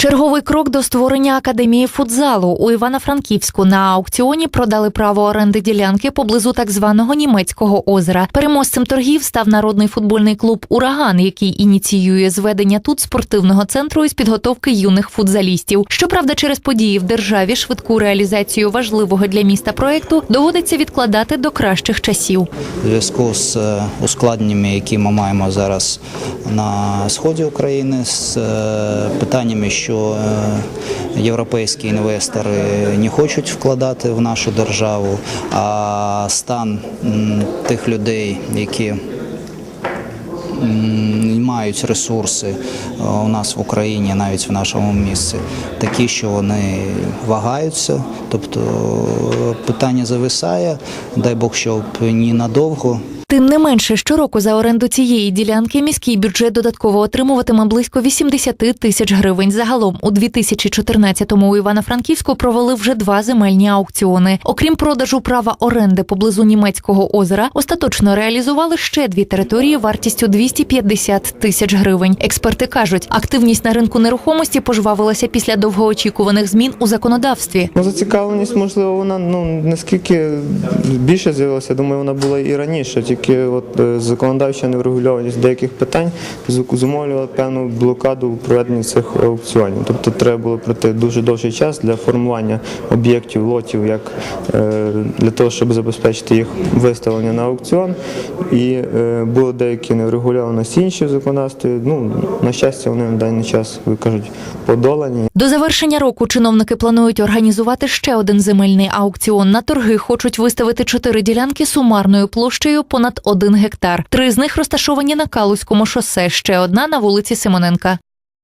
Черговий крок до створення академії футзалу у Івано-Франківську на аукціоні продали право оренди ділянки поблизу так званого німецького озера. Переможцем торгів став народний футбольний клуб Ураган, який ініціює зведення тут спортивного центру із підготовки юних футзалістів. Щоправда, через події в державі швидку реалізацію важливого для міста проекту доводиться відкладати до кращих часів. У зв'язку з е, ускладненнями, які ми маємо зараз на сході України, з е, питаннями, що е, європейські інвестори не хочуть вкладати в нашу державу, а стан тих людей, які мають ресурси е, у нас в Україні, навіть в нашому місці, такі, що вони вагаються. Тобто е, питання зависає, дай Бог, щоб ні надовго. Тим не менше, щороку за оренду цієї ділянки міський бюджет додатково отримуватиме близько 80 тисяч гривень. Загалом у 2014-му у Івано-Франківську провели вже два земельні аукціони. Окрім продажу права оренди поблизу німецького озера, остаточно реалізували ще дві території вартістю 250 тисяч гривень. Експерти кажуть, активність на ринку нерухомості пожвавилася після довгоочікуваних змін у законодавстві. Ну, зацікавленість, можливо, вона ну наскільки більше з'явилася, думаю, вона була і раніше. Тільки от е, законодавча неврегульованість деяких питань зу- зумовлювала певну блокаду у проведенні цих аукціонів. Тобто треба було пройти дуже довший час для формування об'єктів, лотів, як е, для того, щоб забезпечити їх виставлення на аукціон. І е, було деякі неврегульованості інші в законодавстві. Ну, на щастя, вони на даний час, ви кажуть, подолані. До завершення року чиновники планують організувати ще один земельний аукціон. На торги хочуть виставити чотири ділянки сумарною площею понад один гектар. Три з них розташовані на Калузькому шосе, ще одна на вулиці Симоненка.